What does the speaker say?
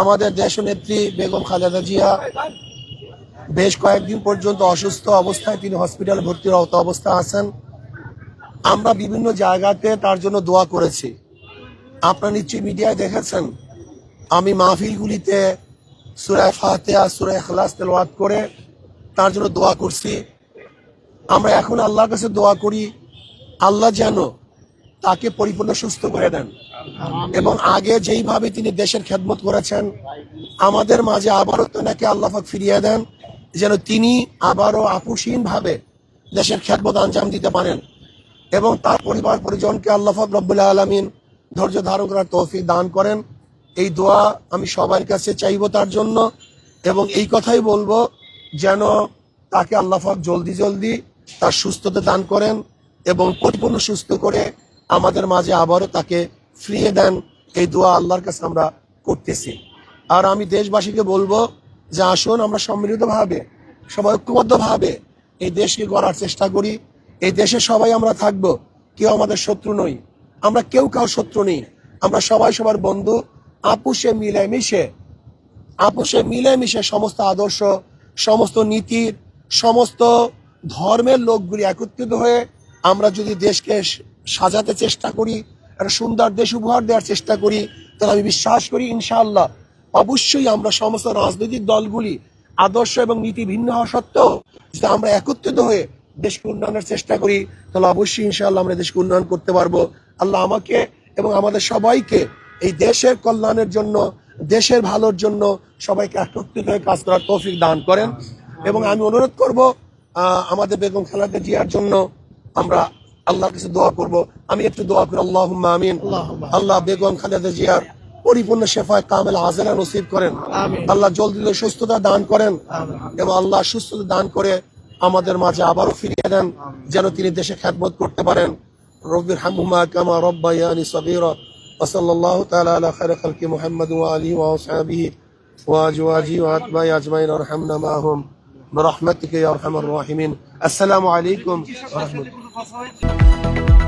আমাদের দেশনেত্রী বেগম খালেদা জিয়া বেশ কয়েকদিন পর্যন্ত অসুস্থ অবস্থায় তিনি হসপিটালে ভর্তিরত অবস্থা আছেন। আমরা বিভিন্ন জায়গাতে তার জন্য দোয়া করেছি। আপনারা নিশ্চয়ই মিডিয়ায় দেখেছেন, আমি মাহফিলগুলিতে সুরায় ফাতেহা, সুরায় খালাস তেলাওয়াত করে তার জন্য দোয়া করছি। আমরা এখন আল্লাহর কাছে দোয়া করি, আল্লাহ যেন তাকে পরিপূর্ণ সুস্থ করে দেন। এবং আগে যেইভাবে তিনি দেশের খেদমত করেছেন, আমাদের মাঝে আবারও তেনাকে আল্লাহাক ফিরিয়ে দেন, যেন তিনি আবারও ভাবে দেশের খেদমত আঞ্জাম দিতে পারেন। এবং তার পরিবার পরিজনকে আল্লাহাক রব্বুল্লাহ আলমিন ধৈর্য ধারণ করার তৌফিক দান করেন। এই দোয়া আমি সবার কাছে চাইব তার জন্য। এবং এই কথাই বলব, যেন তাকে আল্লাহাক জলদি জলদি তার সুস্থতা দান করেন এবং পরিপূর্ণ সুস্থ করে আমাদের মাঝে আবারও তাকে ফিরিয়ে দেন। এই দোয়া আল্লাহর কাছে আমরা করতেছি। আর আমি দেশবাসীকে বলব যে আসুন আমরা সম্মিলিতভাবে সবাই ঐক্যবদ্ধভাবে এই দেশকে গড়ার চেষ্টা করি। এই দেশে সবাই আমরা থাকব, কেউ আমাদের শত্রু নই। আমরা কেউ কাউ শত্রু নেই। আমরা সবাই সবার বন্ধু। আপুষে মিলেমিশে, আপোষে মিলেমিশে সমস্ত আদর্শ, সমস্ত নীতির সমস্ত ধর্মের লোকগুলি একত্রিত হয়ে আমরা যদি দেশকে সাজাতে চেষ্টা করি, একটা সুন্দর দেশ উপহার দেওয়ার চেষ্টা করি তাহলে আমি বিশ্বাস করি ইনশাআল্লাহ অবশ্যই আমরা সমস্ত রাজনৈতিক দলগুলি আদর্শ এবং নীতি ভিন্ন হওয়া সত্ত্বেও যদি আমরা একত্রিত হয়ে দেশকে উন্নয়নের চেষ্টা করি, তাহলে অবশ্যই ইনশাআল্লাহ আমরা দেশকে উন্নয়ন করতে পারব। আল্লাহ আমাকে এবং আমাদের সবাইকে এই দেশের কল্যাণের জন্য, দেশের ভালোর জন্য সবাইকে একত্রিত হয়ে কাজ করার তৌফিক দান করেন। এবং আমি অনুরোধ করব আমাদের বেগম খেলাতে জিয়ার জন্য আমরা আল্লাহর কাছে দোয়া করব আমি একটু দোয়া করি আল্লাহ আমিন আল্লাহ বেগম খালেদা জিয়ার পরিপূর্ণ শেফায় কামেল হাজেরা নসিব করেন আল্লাহ জলদি জলদি সুস্থতা দান করেন এবং আল্লাহ সুস্থতা দান করে আমাদের মাঝে আবারও ফিরিয়ে দেন যেন তিনি দেশে খ্যাতমত করতে পারেন رب ارحمهما كما ربياني صغيرا وصلى الله تعالى على خير خلق محمد وآله وأصحابه وأزواجه وأتباعه أجمعين وارحمنا معهم برحمتك يا أرحم الراحمين السلام عليكم ورحمة الله faço isso.